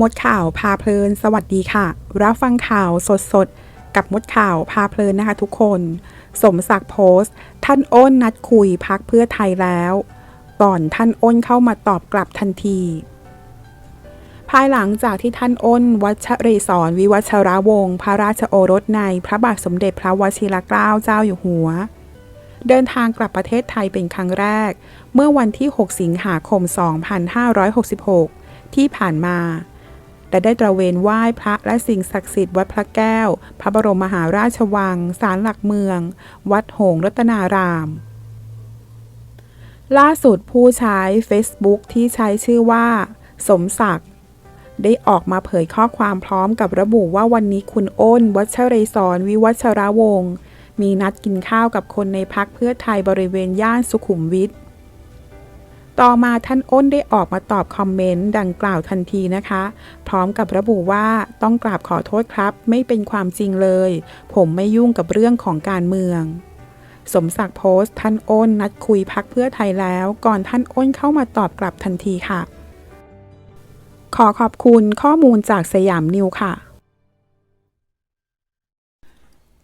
มดข่าวพาเพลิน สวัสดีค่ะ รับฟังข่าวสดๆกับมดข่าวพาเพลินนะคะทุกคน สมศักดิ์โพสต์ ท่านอ้นนัดคุยพักเพื่อไทยแล้ว ก่อนท่านอ้นเข้ามาตอบกลับทันที ภายหลังจากที่ท่านอ้น วัชเรศรวิวัชรวงศ์พระราชโอรสในพระบาทสมเด็จพระวชิรเกล้าเจ้าอยู่หัว เดินทางกลับประเทศไทยเป็นครั้งแรก เมื่อวันที่ 6 สิงหาคม 2566ที่ผ่านมา และได้ตระเวนไหว้พระและสิ่งศักดิ์สิทธิ์วัดพระแก้ว พระบรมมหาราชวัง ศาลหลักเมือง วัดหงรัตนาราม ล่าสุดผู้ใช้ Facebook ที่ใช้ชื่อว่า สมศักดิ์ได้ออกมาเผยข้อความพร้อมกับระบุว่าวันนี้คุณอ้น วัชเรศรวิวัชรวงศ์มีนัดกินข้าวกับคนในพักเพื่อไทยบริเวณย่านสุขุมวิท ต่อมาท่านอ้นได้ออกมาตอบคอมเมนต์ดังกล่าวทันทีนะคะ พร้อมกับระบุว่าต้องกราบขอโทษครับ ไม่เป็นความจริงเลย ผมไม่ยุ่งกับเรื่องของการเมือง สมศักดิ์โพสต์ท่านอ้นนัดคุยพักเพื่อไทยแล้ว ก่อนท่านอ้นเข้ามาตอบกลับทันทีค่ะ ขอขอบคุณข้อมูลจากสยามนิวค่ะ